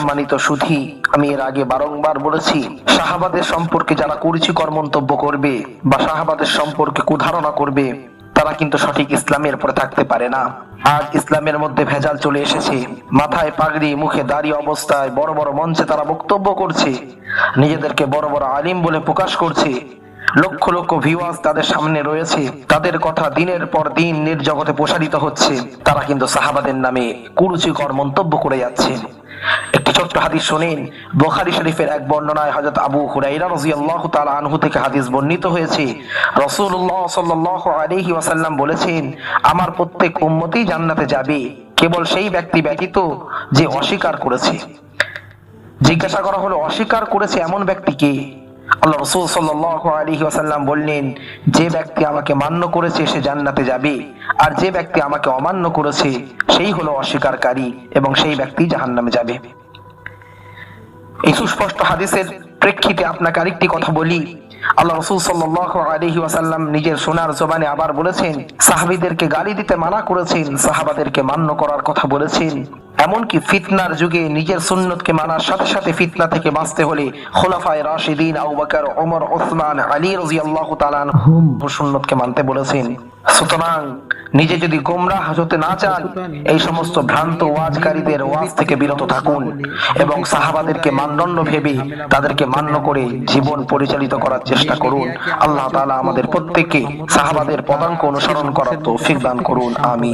সম্মানিত সুধী, আমি এর আগে বারংবার বলেছি, শাহাবাদের সম্পর্কে যারা কুরুচিকর মন্তব্য করবে বা শাহাবাদের সম্পর্কে কুধারণা করবে, তারা কিন্তু সঠিক ইসলামের পরে থাকতে পারে না। আজ ইসলামের মধ্যে ভেজাল চলে এসেছে, মাথায় পাগড়ি, মুখে দাড়ি অবস্থায় বড় বড় মঞ্চে তারা বক্তব্য করছে, নিজেদেরকে বড় বড় আলিম বলে প্রকাশ করছে, লক্ষ লক্ষ ভিউয়ার্স তাদের সামনে রয়েছে, তাদের কথা দিনের পর দিন নির্জগতে প্রসারিত হচ্ছে, তারা কিন্তু সাহাবাদের নামে কুরুচিকর মন্তব্য করে যাচ্ছে। একটি ছোট্ট হাদিস শোনেন। বোখারি শরীফের এক বর্ণনায় হযরত আবু হুরাইরা রাদিয়াল্লাহু তাআলা আনহু থেকে হাদিস বর্ণিত হয়েছে। রাসূলুল্লাহ সাল্লাল্লাহু আলাইহি ওয়াসাল্লাম বলেছেন, আমার প্রত্যেক উম্মতই জান্নাতে যাবে, কেবল সেই ব্যক্তি ব্যতীত যে অস্বীকার করেছে। জিজ্ঞাসা করা হলো, অস্বীকার করেছে এমন ব্যক্তিকে আল্লাহ রসুল সাল্লাহ আলী ওয়াসাল্লাম বললেন, যে ব্যক্তি আমাকে মান্য করেছে, সে জান্নাতে যাবে। আর যে ব্যক্তি আমাকে অমান্য করেছে, সেই হলো অস্বীকারী এবং সেই ব্যক্তি জাহান্নামে যাবে। এই সুস্পষ্ট হাদিসের প্রেক্ষিতে আপনাকে আরেকটি কথা বলি। আল্লাহ রসুল সাল্লাহ আলহি ওয়াসাল্লাম নিজের সোনার জবানে আবার বলেছেন, সাহাবিদেরকে গালি দিতে মানা করেছেন, সাহাবাদেরকে মান্য করার কথা বলেছেন। এমনকি ফিতনার যুগে নিজের সুন্নতকে মানার সাথে সাথে ফিতনা থেকে বাঁচতে হলে খোলাফায় রাশিদিন আবু বকর ওমর ওসমান আলী রাদিয়াল্লাহু তাআলা আনহুম সুন্নতকে মানতে বলেছেন। সুতরাং নিজে যদি গোমরাহ হতে না চান এই সমস্ত ভ্রান্ত ওয়াজকারীদের ওয়াজ থেকে বিরত থাকুন এবং সাহাবাদেরকে মানদণ্ড ভেবে তাদেরকে মান্য করে জীবন পরিচালিত করার চেষ্টা করুন। আল্লাহ তাআলা আমাদের প্রত্যেককে সাহাবাদের পদাঙ্ক অনুসরণ করার তৌফিক দান করুন। আমি